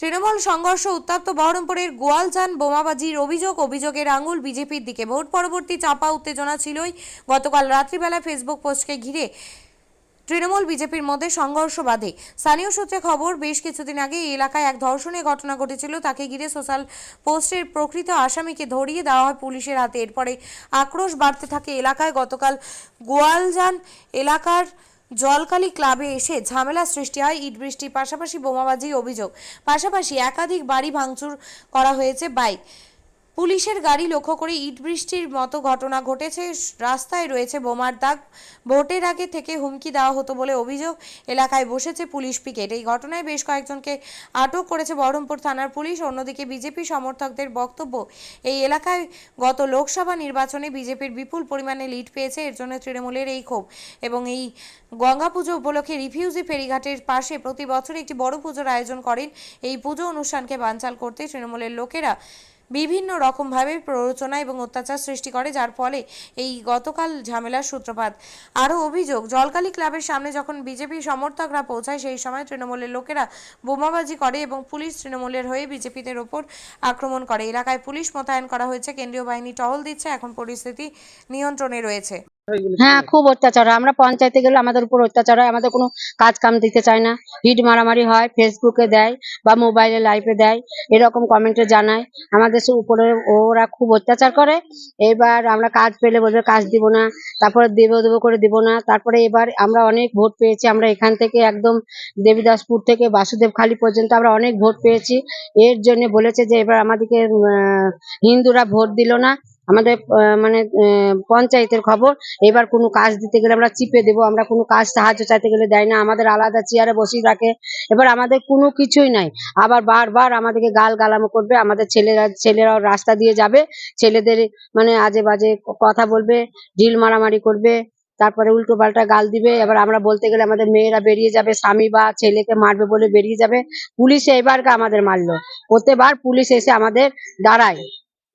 তৃণমূল সংঘর্ষ উত্তপ্ত বহরমপুরের গোয়ালজান বোমাবাজির অভিযোগ, অভিযোগের আঙুল বিজেপির দিকে। ভোট পরবর্তী চাপা উত্তেজনা ছিলই গতকাল রাত্রিবেলা ফেসবুক পোস্টকে ঘিরে। তৃণমূল বিজেপির মধ্যে সংঘর্ষ বাধে। স্থানীয় সূত্রে খবর, বেশ কিছুদিন আগে এই এলাকায় এক ধর্ষণের ঘটনা ঘটেছিল। তাকে ঘিরে সোশ্যাল পোস্টের প্রকৃত আসামিকে ধরিয়ে দেওয়া হয় পুলিশের হাতে। এরপরে আক্রোশ বাড়তে থাকে এলাকায়। গতকাল গোয়ালজান এলাকার জলকালি ক্লাবে এসে ঝামেলা সৃষ্টি হয় ইট বৃষ্টির পাশাপাশি বোমাবাজি অভিযোগ। পাশাপাশি একাধিক বাড়ি ভাঙচুর করা হয়েছে বাইক। পুলিশের গাড়ি লক্ষ্য করে ইট বৃষ্টির মতো ঘটনা ঘটেছে। রাস্তায় রয়েছে বোমার দাগ। ভোটের আগে থেকে হুমকি দেওয়া হতো বলে অভিযোগ। এলাকায় বসেছে পুলিশ পিকেট। এই ঘটনায় বেশ কয়েকজনকে আটক করেছে বহরমপুর থানার পুলিশ। অন্যদিকে বিজেপি সমর্থকদের বক্তব্য, এই এলাকায় গত লোকসভা নির্বাচনে বিজেপির বিপুল পরিমাণে লিড পেয়েছে। এর জন্য তৃণমূলের এই ক্ষোভ এবং এই গঙ্গা পুজো উপলক্ষে রিফিউজি ফেরিঘাটের পাশে প্রতি বছর একটি বড় পুজোর আয়োজন করেন। এই পুজো অনুষ্ঠানকে বানচাল করতে তৃণমূলের লোকেরা বিভিন্ন রকমভাবে প্ররোচনা এবং অত্যাচার সৃষ্টি করে, যার ফলে এই গতকাল ঝামেলার সূত্রপাত। আরও অভিযোগ, জলকালি ক্লাবের সামনে যখন বিজেপি সমর্থকরা পৌঁছায়, সেই সময় তৃণমূলের লোকেরা বোমাবাজি করে এবং পুলিশ তৃণমূলের হয়ে বিজেপিদের ওপর আক্রমণ করে। এলাকায় পুলিশ মোতায়েন করা হয়েছে, কেন্দ্রীয় বাহিনী টহল দিচ্ছে, এখন পরিস্থিতি নিয়ন্ত্রণে রয়েছে। হ্যাঁ খুব অত্যাচার হয়। আমরা পঞ্চায়েতে গেলে আমাদের উপর অত্যাচার হয়। আমাদের কোনো কাজ কাম দিতে চায় না। হিট মারামারি হয় ফেসবুকে দেয় বা মোবাইলে লাইভে দেয়। এরকম কমেন্টে জানায়। আমাদের সে উপরে ওরা খুব অত্যাচার করে। এবার আমরা কাজ পেলে বলবে কাজ দিব না তারপরে দেবো দেবো করে দিব না। তারপরে এবার আমরা অনেক ভোট পেয়েছি। আমরা এখান থেকে একদম দেবীদাসপুর থেকে বাসুদেব খালি পর্যন্ত আমরা অনেক ভোট পেয়েছি। এর জন্য বলেছে যে এবার আমাদেরকে হিন্দুরা ভোট দিল না। আমাদের মানে পঞ্চায়েতের খবর। এবার কোনো কাজ দিতে গেলে আমরা চিপে দেবো, আমরা কোনো কাজ সাহায্য চাইতে গেলে দেয় না। আমাদের আলাদা চেয়ারে বসিয়ে রাখে। এবার আমাদের কোনো কিছুই নাই। আবার বারবার আমাদেরকে গাল গালামো করবে, আমাদের ছেলেরা, ছেলেরাও রাস্তা দিয়ে যাবে। ছেলেদের মানে আজে বাজে কথা বলবে, ঢিল মারামারি করবে, তারপরে উল্টো পাল্টা গাল দিবে। এবার আমরা বলতে গেলে আমাদের মেয়েরা বেরিয়ে যাবে, স্বামী বা ছেলেকে মারবে বলে বেরিয়ে যাবে। পুলিশ এবারকে আমাদের মারলো। প্রত্যেকবার পুলিশ এসে আমাদের দাঁড়ায়।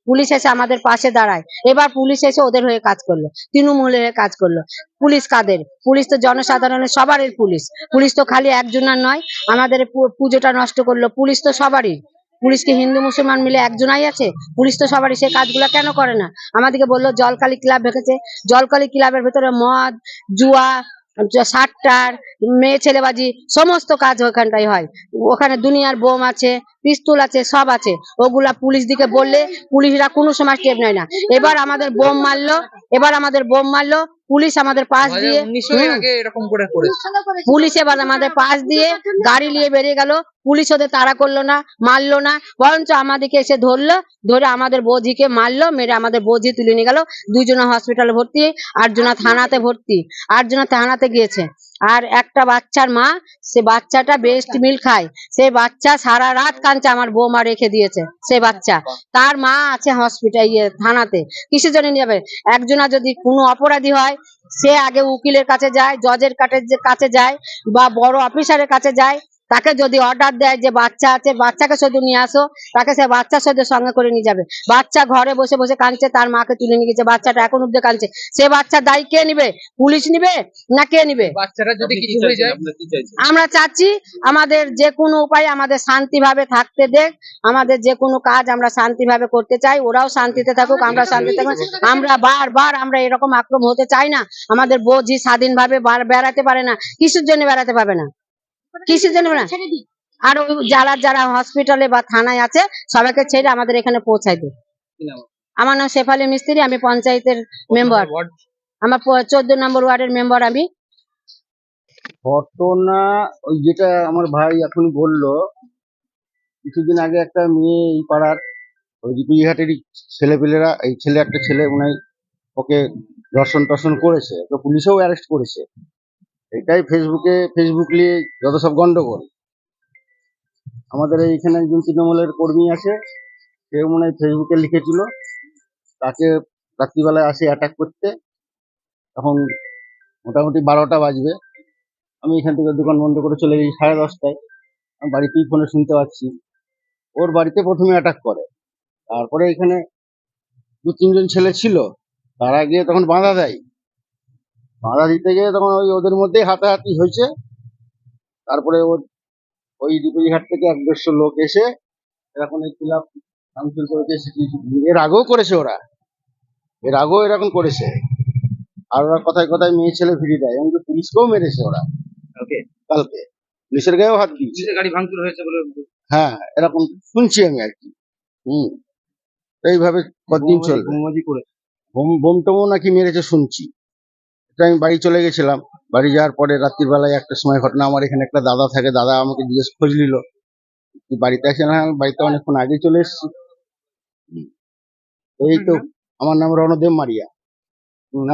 পুলিশ এসে আমাদের পাশে দাঁড়ায়। এবার পুলিশ এসে ওদের হয়ে কাজ করল, তৃণমূলের হয়ে কাজ করল। পুলিশ কাদের? পুলিশ তো জনসাধারণের সবারই পুলিশ। পুলিশ তো খালি একজনের নয়, আমাদের পুজোটা নষ্ট করল। পুলিশ তো সবারই। পুলিশ কি হিন্দু মুসলমান মিলে একজনাই আছে? পুলিশ তো সবারই, সে কাজগুলো কেন করে না? আমাদেরকে বলল, জলকালী ক্লাব ভেঙেছে জলকালী ক্লাবের ভেতরে মদ, জুয়া, সাট্টার মেয়ে ছেলেবাজি সমস্ত কাজ ওখানটাই হয়। ওখানে দুনিয়ার বোম আছে পিস্তল আছে সব আছে। ওগুলা পুলিশ দিকে বললে পুলিশরা কোনো সময় স্টেপ নেয় না। এবার আমাদের বোম মারলো এবার আমাদের বোম মারলো পুলিশ আমাদের পাশ দিয়ে পুলিশ এবার আমাদের পাশ দিয়ে গাড়ি নিয়ে বেরিয়ে গেল। পুলিশ ওদের তাড়া করল না মারলো না। বরঞ্চ আমাদেরকে এসে ধরলো ধরে আমাদের বৌঝিকে মারলো মেরে আমাদের বৌঝি তুলে নিয়ে গেল। দুজনা হসপিটালে ভর্তি আটজনা থানাতে ভর্তি আটজনা থানাতে গিয়েছে। আর একটা বাচ্চার মা সে বাচ্চাটা বেস্ট মিল খায়। সে বাচ্চা সারা রাত কাঁদছে আমার বৌমা রেখে দিয়েছে সে বাচ্চা। তার মা আছে হসপিটাল ইয়ে থানাতে। কিসের জন্য নিয়ে যাবে? একজনা যদি কোনো অপরাধী হয় সে আগে উকিলের কাছে যায় জজের কাছে কাছে যায় বা বড় অফিসারের কাছে যায় তাকে যদি অর্ডার দেয় যে বাচ্চা আছে বাচ্চাকে শুধু নিয়ে আসো তাকে সে বাচ্চা শুধু সঙ্গে করে নিয়ে যাবে। বাচ্চা ঘরে বসে বসে কাঁদছে তার মাকে তুলে নিয়ে গেছে বাচ্চাটা এখন অব্দি কাঁদছে। সে বাচ্চার দায়ী কে নিবে? পুলিশ নিবে না কে নিবে? বাচ্চারা যদি কিছু হয়ে যায়? আমরা চাচ্ছি আমাদের যে কোনো উপায় আমাদের শান্তিভাবে থাকতে দেখ। আমাদের যে কোনো কাজ আমরা শান্তিভাবে করতে চাই ওরাও শান্তিতে থাকুক আমরা শান্তিতে থাকুক। আমরা বারবার আমরা এরকম আক্রমণ হতে চাই না। আমাদের বোঝি স্বাধীনভাবে বার- বেড়াতে পারে না কিসের জন্য বেড়াতে পাবে না? কিসের জন্য না? আর ওই যারা যারা হসপিটালে বা থানায় আছে সবাইকে ছেড়ে আমাদের এখানে পৌঁছাই দেয় আমার নাম শেফালি মিস্ত্রি আমি পঞ্চায়েতের মেম্বার আমার চোদ্দ নম্বর ওয়ার্ডের মেম্বার আমি। ঘটনা ওই যেটা আমার ভাই এখন বলল কিছুদিন আগে একটা মেয়ে এই পাড়ার ওই বিহাটেরই ছেলেপেলেরা এই ছেলে একটা ছেলে উনি ওকে দর্শন টর্শন করেছে তো পুলিশেও অ্যারেস্ট করেছে। এটাই ফেসবুকে ফেসবুক নিয়ে যত সব গন্ডগোল। আমাদের এইখানে একজন তৃণমূলের কর্মী আছে, সেও মনে হয় ফেসবুকে লিখেছিল, তাকে রাত্রিবেলায় আসে অ্যাটাক করতে। তখন মোটামুটি বারোটা বাজবে। আমি এখান থেকে দোকান বন্ধ করে চলে গেছি সাড়ে দশটায়। আমি বাড়িতেই ফোনে শুনতে পাচ্ছি। ওর বাড়িতে প্রথমে অ্যাটাক করে। তারপরে এখানে দু তিনজন ছেলে ছিল, তারা গিয়ে তখন বাঁধা দেয়। বাধা দিতে গিয়ে তখন ওই ওদের মধ্যেই হাতাহাতি হয়েছে। তারপরে ওর ওই ডিপুজিঘাট থেকে এক দেড়শো লোক এসে এরকম এই ক্লাব কাউন্সিল করেছে এর আগেও করেছে ওরা। এর আগেও এরকম করেছে। আর ওরা কথায় কথায় মেয়ে ছেলে ফিরিয়ে দেয়। এমনকি পুলিশকেও মেরেছে ওরা। ওকে কালকে। পুলিশের গায়েও হাত দিয়েছে। গাড়ি ভাঙচুর হয়েছে বলে হ্যাঁ এরকম শুনছি আমি আর কি। হম। এইভাবে কতদিন চলবে। করে বোম বোম টোমও নাকি মেরেছে শুনছি। এটা আমি বাড়ি চলে গেছিলাম। বাড়ি যাওয়ার পরে রাত্রির বেলায় একটা সময় ঘটনা আমার এখানে একটা দাদা থাকে দাদা আমাকে জিজ্ঞেস খোঁজ নিল। বাড়িতে আছে না বাড়িতে অনেকক্ষণ আগে চলে এসেছি। এই তো আমার নাম রণদেব মারিয়া।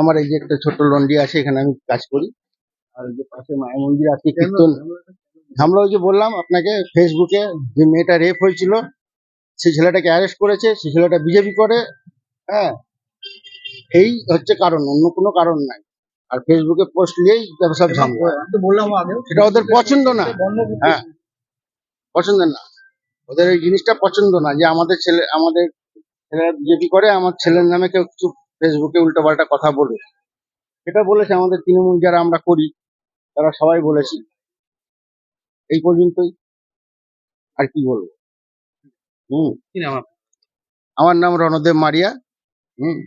আমার এই যে একটা ছোট্ট লন্ডি আছে এখানে আমি কাজ করি। আর যে পাশে মায়ের মন্দির আছে কীর্তন। আমরা ওই যে বললাম আপনাকে ফেসবুকে যে মেয়েটা রেপ হয়েছিল সেই ছেলেটাকে অ্যারেস্ট করেছে সেই ছেলেটা বিজেপি করে হ্যাঁ? এই হচ্ছে কারণ অন্য কোনো কারণ নাই। আর ফেসবুকে পোস্ট নিয়েই সব ঝামেলা বললাম সেটা ওদের পছন্দ না। হ্যাঁ। পছন্দ না। ওদের এই জিনিসটা পছন্দ না যে আমাদের ছেলে আমাদের ছেলেরা বিজেপি করে আমার ছেলের নামে কেউ কিছু ফেসবুকে উল্টোপাল্টা কথা বলে সেটা বলেছে আমাদের তৃণমূল যারা আমরা করি তারা সবাই বলেছি। এই পর্যন্তই। আর কি বলব? হুম। কি আমার নাম রণদেব মারিয়া। হুম।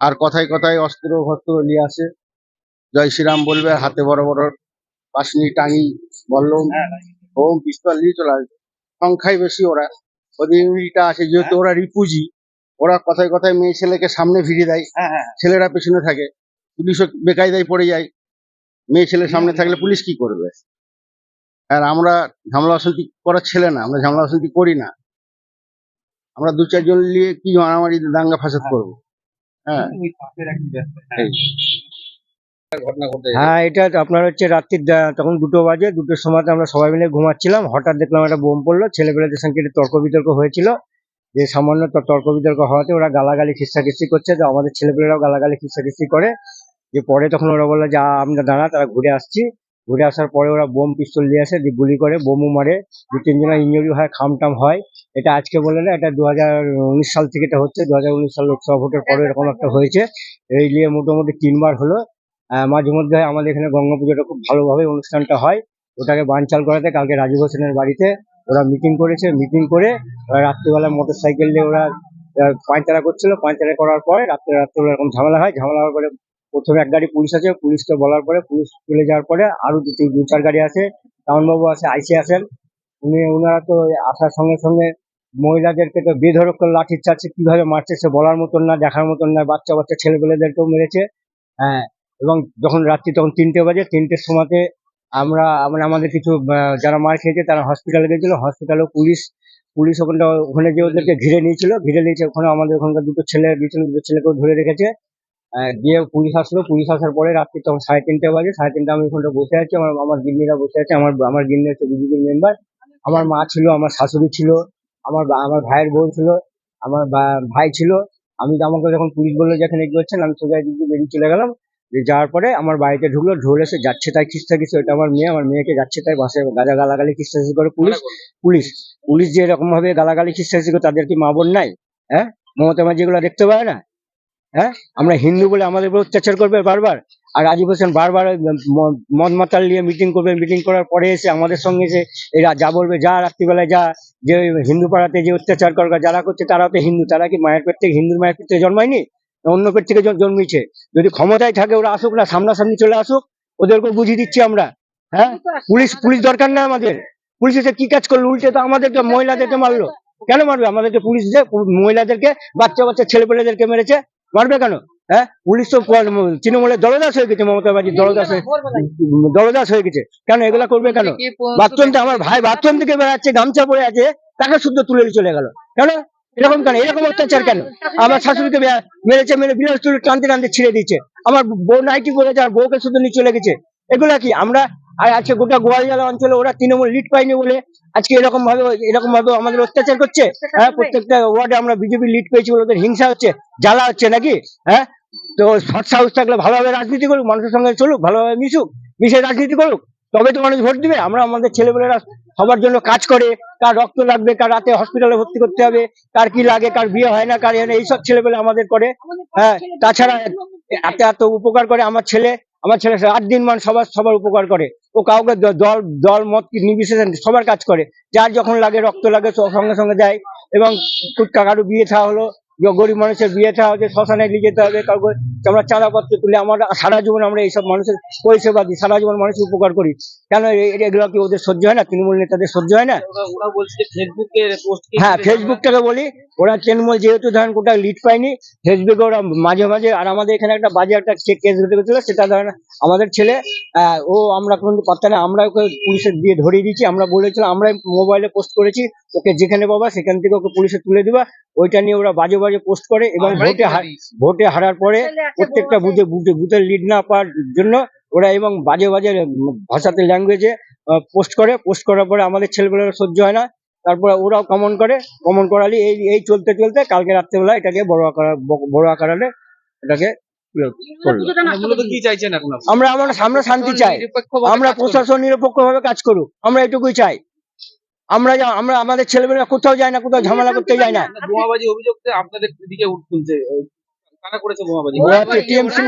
আর কথায় কথায় অস্ত্র ভস্ত্র নিয়ে আসে। জয় শ্রীরাম বলবে হাতে বড় বড় পাশনি টাঙি বললম ওম পিস্তল নিয়ে চলে আসবে। সংখ্যায় বেশি ওরা। ইউনিটটা আছে যেহেতু ওরা রিপুজি ওরা কথায় কথায় মেয়ে ছেলেকে সামনে ভিড়ে দেয়। হ্যাঁ হ্যাঁ ছেলেরা পেছনে থাকে। পুলিশও বেকায়দায় পড়ে যায়। মেয়ে ছেলে সামনে থাকলে পুলিশ কি করবে? আর আমরা ঝামেলা অশান্তি করার ছেলে না আমরা ঝামেলা অশান্তি করি না। আমরা দু চারজন নিয়ে কি মারামারি দাঙ্গা ফাসাদ করব? হ্যাঁ। ঘটে হ্যাঁ এটা তো আপনার হচ্ছে রাত্রির তখন দুটো বাজে দুটোর সময় আমরা সবাই মিলে ঘুমাচ্ছিলাম। হঠাৎ দেখলাম একটা বোম পড়ল ছেলেপেলেদের সঙ্গে তর্ক বিতর্ক হয়েছিল। যে সামান্য ত- তর্ক বিতর্ক হওয়াতে ওরা গালাগালি খিস্তাখিস্তি করছে। তো আমাদের ছেলেপেলেরাও গালাগালি খিস্তাখিস্তি করে। যে পরে তখন ওরা বলল যে "আ, আমরা দাঁড়া তারা ঘুরে আসছি। ঘুরে আসার পরে ওরা বোম পিস্তল নিয়ে আসে গুলি করে, বোমও মারে। দু তিনজনের ইঞ্জুরি হয়, খামটাম হয়। এটা আজকে বলে না, এটা দু সাল থেকে এটা হচ্ছে। দু সাল লোকসভা ভোটের পরে এরকম একটা হয়েছে। এই নিয়ে মোটামুটি তিনবার হলো। মাঝে মধ্যে আমাদের এখানে গঙ্গা পুজোটা খুব ভালোভাবে অনুষ্ঠানটা হয়। ওটাকে বানচাল করাতে কালকে রাজীব হোসেনের বাড়িতে ওরা মিটিং করেছে। মিটিং করে রাত্রিবেলা মোটর সাইকেল নিয়ে ওরা পাঁচতারা করছিল। পাঁচতারা করার পরে রাত্রে রাত্রে এরকম ঝামেলা হয়। ঝামেলা হওয়ার পরে প্রথমে এক গাড়ি পুলিশ আছে, পুলিশকে বলার পরে পুলিশ চলে যাওয়ার পরে আরও দু তিন, দু চার গাড়ি আছে। টাউনবাবু আছে, আইসি আছেন। উনি ওনারা তো আসার সঙ্গে সঙ্গে মহিলাদেরকে তো বেধরক লাঠির চার্জে কীভাবে মারছে সে বলার মতন না, দেখার মতন না, বাচ্চা বাচ্চা ছেলেপেলেদেরকেও মেরেছে। হ্যাঁ এবং যখন রাত্রি তখন তিনটে বাজে, তিনটের সময়তে আমরা মানে আমাদের কিছু যারা মার খেয়েছে তারা হসপিটালে গেছিল। হসপিটালেও পুলিশ পুলিশ ওখানটা, ওখানে যে ওদেরকে ঘিরে নিয়েছিল, ঘিরে নিয়েছে ওখানে আমাদের ওখানকার দুটো ছেলে দুটো ছেলেকেও ধরে রেখেছে। দিয়ে পুলিশ আসলো। পুলিশ আসার পরে রাত্রি তখন সাড়ে তিনটে বাজে। সাড়ে তিনটে আমি ওখানটা বসে আছি। আমার আমার গিন্নিরা বসে আছে। আমার আমার গিন্নি হচ্ছে বিজেপির মেম্বার আমার মা ছিল, আমার শাশুড়ি ছিল, আমার আমার ভাইয়ের বোন ছিল, আমার ভাই ছিল। আমি আমাকে যখন পুলিশ বলল যে এখানে কি হচ্ছেন আমি সোজা দিয়ে বেরিয়ে চলে গেলাম। যে যাওয়ার পরে আমার বাড়িতে ঢুকলো। ঢোল এসে যাচ্ছে তাই খিস্তা খিস্তি ওটা আমার মেয়ে। আমার মেয়েকে যাচ্ছে তাই বাসে গাজা গালাগালি, খিস্তা খিস্তি করে পুলিশ পুলিশ পুলিশ যে এরকম ভাবে গালাগালি, খিস্তা খিস্তি করে, তাদের কি মা বোন নাই? হ্যাঁ? মমতা ব্যানার্জি এগুলো দেখতে পায় না? হ্যাঁ? আমরা হিন্দু বলে আমাদের উপর অত্যাচার করবে বারবার। আর রাজীব হোসেন বারবার মদ মাতাল নিয়ে মিটিং করবে মিটিং করার পরে এসে আমাদের সঙ্গে এসে এরা যা বলবে যা রাত্রিবেলায় যা যে হিন্দু পাড়াতে যে অত্যাচার করা যারা করছে তারাও তো হিন্দু তারা কি মায়ের পেট থেকে হিন্দুর মায়ের পেট থেকে জন্মায়নি? অন্য পেট থেকে জন- জন্মেছে যদি ক্ষমতায় থাকে ওরা আসুক না সামনাসামনি চলে আসুক ওদেরকে বুঝিয়ে দিচ্ছি আমরা। হ্যাঁ? পুলিশ পুলিশ দরকার না আমাদের। পুলিশ এসে কি কাজ করল? উল্টে তো আমাদেরকে মহিলাদেরকে মারলো। কেন মারবে? আমাদেরকে পুলিশ যে মহিলাদেরকে বাচ্চা বাচ্চা ছেলেপেলেদেরকে মেরেছে। মারবে কেন? হ্যাঁ? পুলিশ তো তৃণমূলের দলদাস হয়ে গেছে মমতা দলদাস দলদাস হয়ে গেছে। কেন এগুলা করবে কেন? বাথরুম আমার ভাই বাথরুম থেকে বেড়াচ্ছে গামছা পরে আছে তাকে শুদ্ধ তুলে নিয়ে চলে গেল। কেন? এরকম কেন? এরকম অত্যাচার কেন? আমার শাশুড়িকে মেরেছে মেরে বিলাস টানতে টানতে ছিঁড়ে দিচ্ছে আমার বউ নাইটি করেছে আর বউকে শুদ্ধ নিয়ে চলে গেছে। এগুলা কি? আমরা আর আজকে গোটা গোয়ালজালা অঞ্চলে ওরা তৃণমূল লিড পাইনি বলে আজকে এরকম ভাবে এরকম ভাবে আমাদের অত্যাচার করছে হ্যাঁ প্রত্যেকটা ওয়ার্ডে আমরা বিজেপি লিড পেয়েছি বলে ওদের হিংসা হচ্ছে জ্বালা হচ্ছে নাকি হ্যাঁ? তো সৎ সাহস থাকলে ভালোভাবে রাজনীতি করুক মানুষের সঙ্গে চলুক ভালোভাবে মিশুক মিশে রাজনীতি করুক তবে তো মানুষ ভোট দিবে। আমরা আমাদের ছেলেপেলেরা সবার জন্য কাজ করে কার রক্ত লাগবে কার রাতে হসপিটালে ভর্তি করতে হবে কার কি লাগে কার বিয়ে হয় না কার এইসব ছেলেপেলে আমাদের করে হ্যাঁ তাছাড়া এত এত উপকার করে আমার ছেলে আমার ছেলে রাত দিন মান সবার সবার উপকার করে। ও কাউকে দল দল মত নির্বিশেষে সবার কাজ করে। যার যখন লাগে রক্ত লাগে সঙ্গে সঙ্গে দেয়। এবং কুটকা কারও বিয়ে থা হলো গরিব মানুষের বিয়ে থা হচ্ছে শ্মশানে নিয়ে যেতে হবে কাউকে আমরা চাঁদাপত্র তুলে আমরা সারা জীবন আমরা এইসব মানুষের পরিষেবা দিই সারা জীবন মানুষের উপকার করি। কেন এগুলো কি ওদের সহ্য হয় না? তৃণমূল নেতাদের সহ্য হয় না? ওরা ওরা বলছে ফেসবুকে পোস্ট হ্যাঁ ফেসবুকটাকে বলি ওরা তৃণমূল যেহেতু ধরেন কোথাও লিড পায়নি ফেসবুকে ওরা মাঝে মাঝে আর আমাদের এখানে একটা বাজে একটা কেস হতে গেছিল সেটা ধরেন আমাদের ছেলে আহ, ও আমরা কোনো পাত্তা না আমরা ওকে পুলিশের দিয়ে ধরিয়ে দিয়েছি আমরা বলেছিলাম আমরা মোবাইলে পোস্ট করেছি ওকে যেখানে পাবা সেখান থেকে ওকে পুলিশে তুলে দিবা ওইটা নিয়ে ওরা বাজে বাজে পোস্ট করে এবং ভোটে হার- ভোটে হারার পরে প্রত্যেকটা বুথে বুথে বুথের লিড না পাওয়ার জন্য ওরা এবং বাজে বাজে ভাষাতে ল্যাঙ্গুয়েজে পোস্ট করে পোস্ট করার পরে আমাদের ছেলেগুলোর সহ্য হয় না তারপরে ওরাও কমন করে কমন করালি এই এই চলতে চলতে কালকে রাত্রেবেলা এটাকে বড় আকার বড় আকারে এটাকে ইয়ে? আমরা আমরা আমরা শান্তি চাই। আমরা প্রশাসন নিরপেক্ষ ভাবে কাজ করুক। আমরা এটুকুই চাই। আমরা যা- আমরা আমাদের ছেলেমেয়েরা কোথাও যায় না কোথাও ঝামেলা করতে যায় না। বোমাবাজি অভিযোগ আপনাদের দিকে উঠ তুলছে কারা করেছে বোমাবাজি? ওরা টিএমসি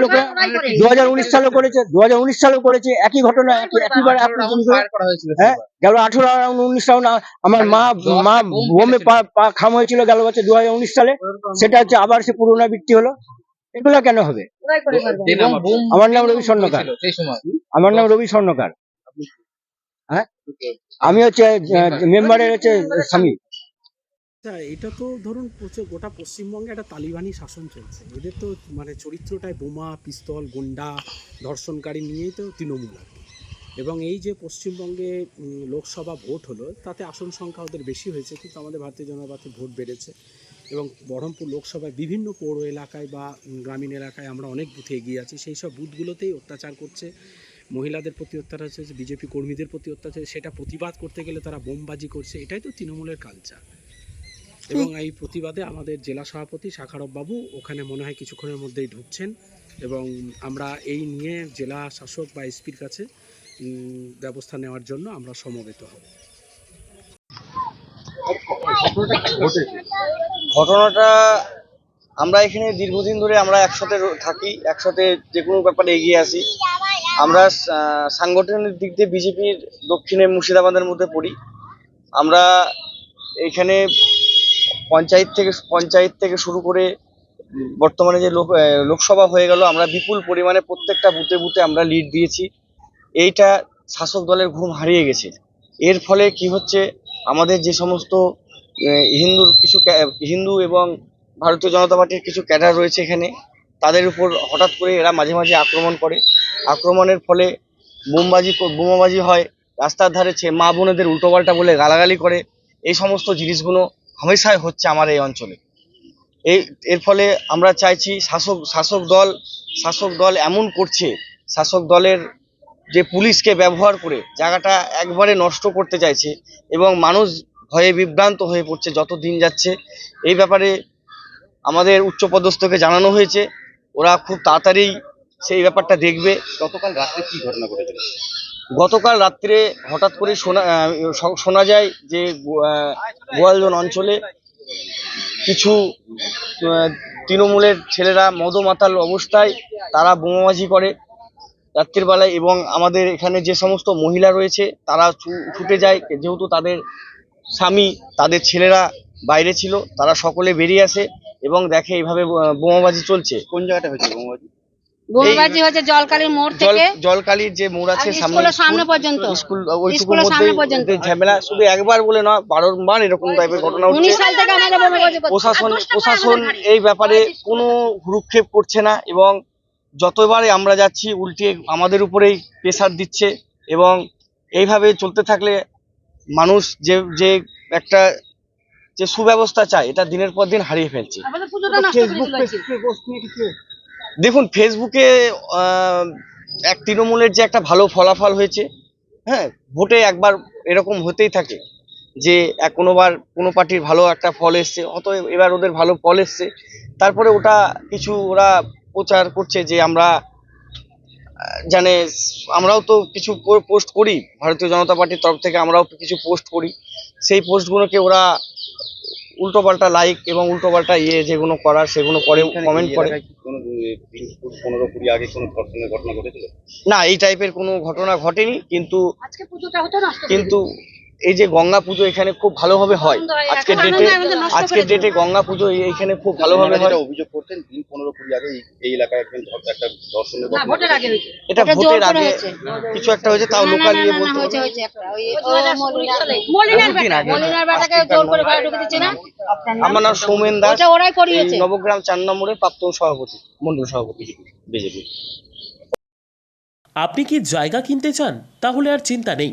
দু হাজার উনিশ সালে করেছে দু হাজার উনিশ সালে করেছে একই ঘটনা একইবার আঠারো আপনার round fire করা হয়েছিল হ্যাঁ গেল আঠারো রাউন্ড উনিশ রাউন্ড আমার মা মা বোমে পা পা খাম হয়েছিল গেল বছর দু হাজার উনিশ সালে। সেটা হচ্ছে আবার সে পুনরাবৃত্তি হলো। এগুলা কেন হবে? আমার নাম রবি স্বর্ণকার। আমার নাম রবি স্বর্ণকার। হ্যাঁ? আমি হচ্ছে মেম্বারের হচ্ছে স্বামী। আচ্ছা এটা তো ধরুন গোটা পশ্চিমবঙ্গে একটা তালিবানি শাসন চলছে। এদের তো মানে চরিত্রটায় বোমা, পিস্তল, গুন্ডা, ধর্ষণকারী নিয়েই তো তৃণমূল আর এবং এই যে পশ্চিমবঙ্গে লোকসভা ভোট হলো, তাতে আসন সংখ্যা ওদের বেশি হয়েছে, কিন্তু আমাদের ভারতীয় জনতা পার্টির ভোট বেড়েছে। এবং বহরমপুর লোকসভায় বিভিন্ন পৌর এলাকায় বা গ্রামীণ এলাকায় আমরা অনেক বুথে এগিয়ে আছি। সেই সব বুথগুলোতেই অত্যাচার করছে। মহিলাদের প্রতি অত্যাচার হচ্ছে, বিজেপি কর্মীদের প্রতি অত্যাচার সেটা প্রতিবাদ করতে গেলে তারা বোমবাজি করছে। এটাই তো তৃণমূলের কালচার এবং এই প্রতিবাদে আমাদের জেলা সভাপতি শাখারব বাবু ওখানে মনে হয় কিছুক্ষণের মধ্যেই ঢুকছেন এবং আমরা এই নিয়ে জেলা শাসক বা এসপির কাছে ব্যবস্থা নেওয়ার জন্য আমরা সমবেত হব। ঘটনাটা আমরা এখানে দীর্ঘদিন ধরে আমরা একসাথে থাকি একসাথে যে কোনো ব্যাপারে এগিয়ে আসি আমরা সাংগঠনিক দিক দিয়ে বিজেপির দক্ষিণে মুর্শিদাবাদের মধ্যে পড়ি। আমরা এখানে পঞ্চায়েত থেকে পঞ্চায়েত থেকে শুরু করে বর্তমানে যে লোক লোকসভা হয়ে গেল, আমরা বিপুল পরিমাণে প্রত্যেকটা বুথে বুথে আমরা লিড দিয়েছি। এইটা শাসক দলের ঘুম হারিয়ে গেছে। এর ফলে কি হচ্ছে, আমাদের যে সমস্ত হিন্দুর কিছু হিন্দু এবং ভারতীয় জনতা পার্টির কিছু ক্যাডার রয়েছে এখানে, তাদের উপর হঠাৎ করে এরা মাঝে মাঝে আক্রমণ করে। আক্রমণের ফলে বোমবাজি, বোমাবাজি হয়, রাস্তার ধারে ছে- মা বোনেদের উল্টোপাল্টা বলে গালাগালি করে। এই সমস্ত জিনিসগুলো হামেশাই হচ্ছে আমার এই অঞ্চলে। এই, এর ফলে আমরা চাইছি শাসক শাসক দল শাসক দল এমন করছে, শাসক দলের যে পুলিশকে ব্যবহার করে জায়গাটা একবারে নষ্ট করতে চাইছে এবং মানুষ ভয়ে বিভ্রান্ত হয়ে পড়ছে যত দিন যাচ্ছে। এই ব্যাপারে আমাদের উচ্চপদস্থকে জানানো হয়েছে। ওরা খুব তাড়াতাড়ি সেই ব্যাপারটা দেখবে। গতকাল রাত্রে কি ঘটনা ঘটেছিল? গতকাল রাত্রে হঠাৎ করে শোনা শোনা যায় যে গোয়ালজন অঞ্চলে কিছু তৃণমূলের ছেলেরা মদমাতাল অবস্থায় তারা বোমাবাজি করে রাত্রির বেলায় এবং আমাদের এখানে যে সমস্ত মহিলা রয়েছে তারা ছুটে যায়। যেহেতু তাদের স্বামী, তাদের ছেলেরা বাইরে ছিল, তারা সকলে বেরিয়ে আসে এবং দেখে এইভাবে বোমাবাজি চলছে। কোন জায়গাটা হয়েছে বোমাবাজি? বোমবাজি জলকালির মোড় থেকে জলকালির যে মোড় আছে সামনে সামনে পর্যন্ত। স্কুল ওইটুকুর স্কুলের মধ্যেই সামনে পর্যন্ত। ওদের ঝামেলা শুধু একবার বলে নয় বারবার এরকম টাইপের ঘটনা হচ্ছে সাল থেকে আমাদের বোমাবাজি করছে। প্রশাসন প্রশাসন এই ব্যাপারে কোনো ভ্রুক্ষেপ করছে না এবং যতবারে আমরা যাচ্ছি উল্টে আমাদের উপরেই প্রেসার দিচ্ছে এবং এইভাবে চলতে থাকলে মানুষ যে যে একটা যে সুব্যবস্থা চায় এটা দিনের পর দিন হারিয়ে ফেলছে আমাদের দেখুন ফেসবুকে এক তৃণমূলের যে একটা ভালো ফলাফল হয়েছে হ্যাঁ ভোটে একবার এরকম হতেই থাকে যে কোনোবার কোনো পার্টির ভালো একটা ফল এসছে অত এবার ওদের ভালো ফল এসছে। তারপরে ওটা কিছু ওরা প্রচার করছে যে আমরা জানে, আমরাও তো কিছু পোস্ট করি, ভারতীয় জনতা পার্টির তরফ থেকে আমরাও কিছু পোস্ট করি। সেই পোস্টগুলোকে ওরা উল্টোপাল্টা লাইক এবং উল্টোপাল্টা ইয়ে যেগুলো করার সেগুলো করে। কমেন্ট করে পনেরো কুড়ি আগে কোনো ধর্ষণের ঘটনা ঘটেছিল? না এই টাইপের কোনো ঘটনা ঘটেনি কিন্তু কিন্তু এই যে গঙ্গা পুজো এখানে খুব ভালোভাবে হয়। আজকের ডেটে আজকের ডেটে গঙ্গা পুজো এইখানে খুব ভালোভাবে হয়। যেটা অভিযোগ করতেন দিন পনেরো কুড়ি আগে এই- এলাকায় একজন ধর- একটা ধর্ষণের না ভোটের আগে হয়েছে এটা ভোটের আগে কিছু একটা হয়েছে তাও লোকাল না, ইয়ে না, না, বলতে হয়েছে হবে। হয়েছে একটা। ওই ও মলিনার মলিনার বহুদিন বেটা আগে। মলিনার বেটাকে জোর করে ঘরে ঢুকে দিচ্ছে না? আমার নাম সৌমেন দাস। ওটা ওরাই করিয়েছে। নবগ্রাম চার নম্বরের প্রাক্তন সভাপতি মন্ডল সভাপতি বিজেপি। আপনি কি জায়গা কিনতে চান? তাহলে আর চিন্তা নেই।